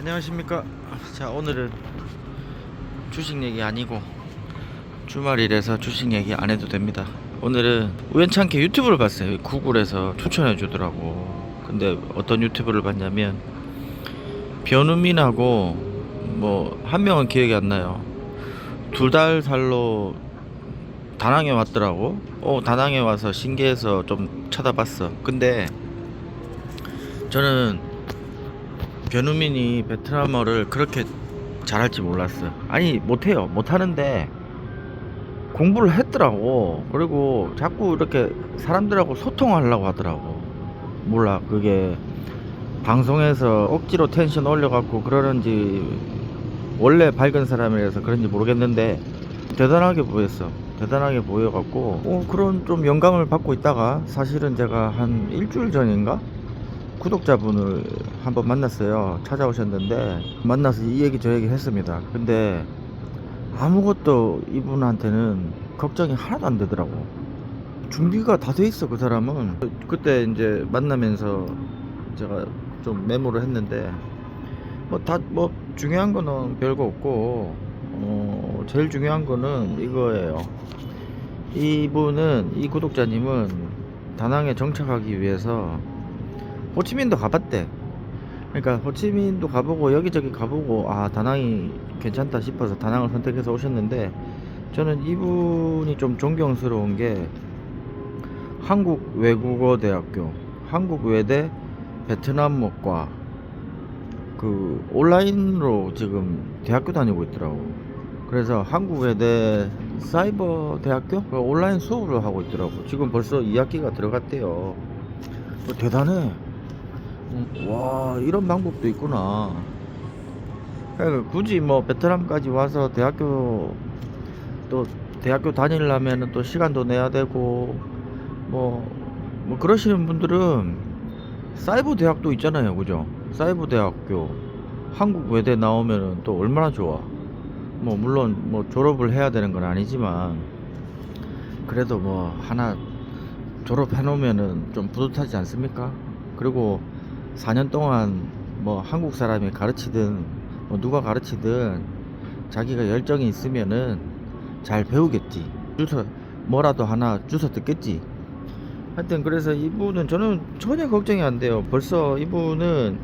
안녕하십니까. 자 오늘은 주식 얘기 아니고 주말이라서 주식 얘기 안 해도 됩니다. 오늘은 우연찮게 유튜브를 봤어요. 구글에서 추천해 주더라고. 근데 어떤 유튜브를 봤냐면 변우민하고 뭐 한 명은 기억이 안 나요. 두 달 살로 다낭에 왔더라고. 어 다낭에 와서 신기해서 좀 찾아봤어. 근데 저는 변우민이 베트남어를 그렇게 잘할지 몰랐어. 아니 못해요. 못하는데 공부를 했더라고. 그리고 자꾸 이렇게 사람들하고 소통하려고 하더라고. 몰라 그게 방송에서 억지로 텐션 올려갖고 그러는지 원래 밝은 사람이라서 그런지 모르겠는데 대단하게 보였어. 대단하게 보여갖고 어, 그런 좀 영감을 받고 있다가 사실은 제가 한 일주일 전인가 구독자분을 한번 만났어요. 찾아오셨는데 만나서 이 얘기 저 얘기 했습니다. 근데 아무것도 이분한테는 걱정이 하나도 안 되더라고. 준비가 다 돼 있어 그 사람은. 그때 이제 만나면서 제가 좀 메모를 했는데 뭐다뭐 중요한 거는 별거 없고 어 제일 중요한 거는 이거예요. 이분은 이 구독자님은 다낭에 정착하기 위해서 호치민도 가봤대. 그러니까 호치민도 가보고 여기저기 가보고 아 다낭이 괜찮다 싶어서 다낭을 선택해서 오셨는데 저는 이분이 좀 존경스러운 게 한국 외국어 대학교, 한국 외대 베트남어과 그 온라인으로 지금 대학교 다니고 있더라고. 그래서 한국 외대 사이버 대학교 그 온라인 수업을 하고 있더라고. 지금 벌써 2학기가 들어갔대요. 어, 대단해. 음, 와 이런 방법도 있구나. 굳이 뭐 베트남까지 와서 대학교 또 대학교 다니려면 또 시간도 내야 되고 뭐, 뭐 그러시는 분들은 사이버 대학도 있잖아요 그죠? 사이버 대학교. 한국 외대 나오면은 또 얼마나 좋아. 뭐 물론 뭐 졸업을 해야 되는 건 아니지만 그래도 뭐 하나 졸업해 놓으면은 좀 뿌듯하지 않습니까? 그리고 4년 동안 뭐 한국 사람이 가르치든 뭐 누가 가르치든 자기가 열정이 있으면은 잘 배우겠지. 주서 뭐라도 하나 주워 듣겠지. 하여튼 그래서 이분은 저는 전혀 걱정이 안 돼요. 벌써 이분은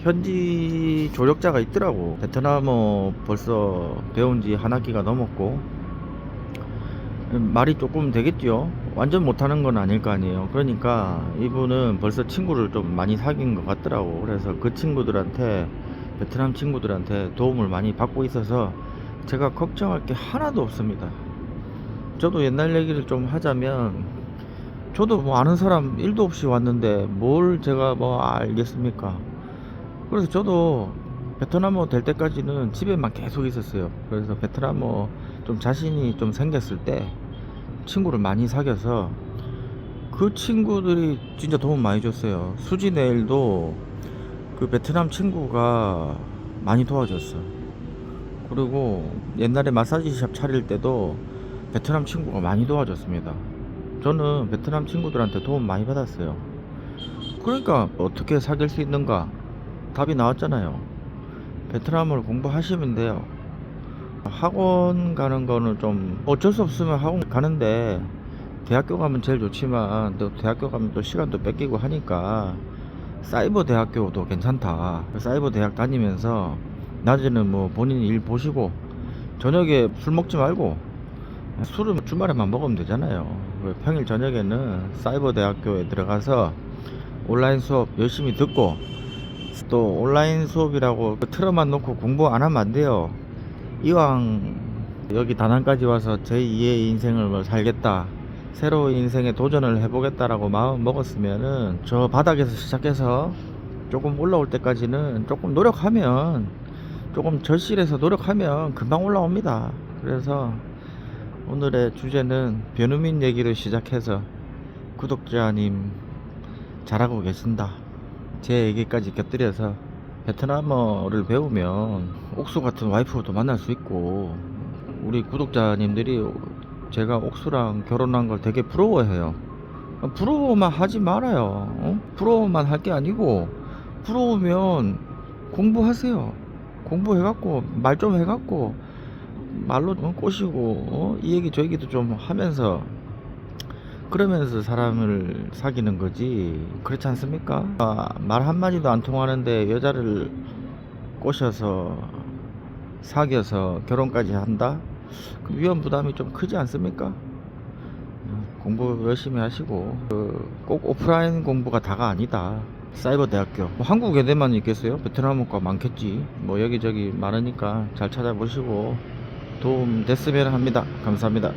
현지 조력자가 있더라고. 베트남어 벌써 배운 지 한 학기가 넘었고 말이 조금 되겠죠. 완전 못하는 건 아닐 거 아니에요. 그러니까 이분은 벌써 친구를 좀 많이 사귄 것 같더라고. 그래서 그 친구들한테 베트남 친구들한테 도움을 많이 받고 있어서 제가 걱정할 게 하나도 없습니다. 저도 옛날 얘기를 좀 하자면 저도 뭐 아는 사람 1도 없이 왔는데 뭘 제가 뭐 알겠습니까? 그래서 저도 베트남어 될 때까지는 집에만 계속 있었어요. 그래서 베트남어 좀 자신이 좀 생겼을 때 친구를 많이 사귀어서 그 친구들이 진짜 도움 많이 줬어요. 수지 내일도 그 베트남 친구가 많이 도와줬어. 그리고 옛날에 마사지샵 차릴 때도 베트남 친구가 많이 도와줬습니다. 저는 베트남 친구들한테 도움 많이 받았어요. 그러니까 어떻게 사귈 수 있는가? 답이 나왔잖아요. 베트남어를 공부하시면 돼요. 학원 가는 거는 좀 어쩔 수 없으면 학원 가는데 대학교 가면 제일 좋지만 또 대학교 가면 또 시간도 뺏기고 하니까 사이버 대학교도 괜찮다. 사이버 대학 다니면서 낮에는 뭐 본인 일 보시고 저녁에 술 먹지 말고 술은 주말에만 먹으면 되잖아요. 평일 저녁에는 사이버 대학교에 들어가서 온라인 수업 열심히 듣고 또 온라인 수업이라고 틀어만 놓고 공부 안 하면 안 돼요. 이왕 여기 다낭까지 와서 제2의 인생을 뭐 살겠다. 새로운 인생에 도전을 해보겠다라고 마음 먹었으면은 저 바닥에서 시작해서 조금 올라올 때까지는 조금 노력하면 조금 절실해서 노력하면 금방 올라옵니다. 그래서 오늘의 주제는 변우민 얘기를 시작해서 구독자님 잘하고 계신다. 제 얘기까지 곁들여서 베트남어를 배우면 옥수 같은 와이프도 만날 수 있고 우리 구독자님들이 제가 옥수랑 결혼한 걸 되게 부러워해요. 부러워만 하지 말아요. 어? 부러워만 할 게 아니고 부러우면 공부하세요. 공부해갖고 말 좀 해갖고 말로 좀 꼬시고 어? 이 얘기 저 얘기도 좀 하면서 그러면서 사람을 사귀는 거지 그렇지 않습니까? 아, 말 한마디도 안 통하는데 여자를 꼬셔서 사귀어서 결혼까지 한다? 그 위험 부담이 좀 크지 않습니까? 음, 공부 열심히 하시고 그 꼭 오프라인 공부가 다가 아니다. 사이버 대학교 뭐 한국 애들만 있겠어요? 베트남과 많겠지. 뭐 여기저기 많으니까 잘 찾아보시고 도움 됐으면 합니다. 감사합니다.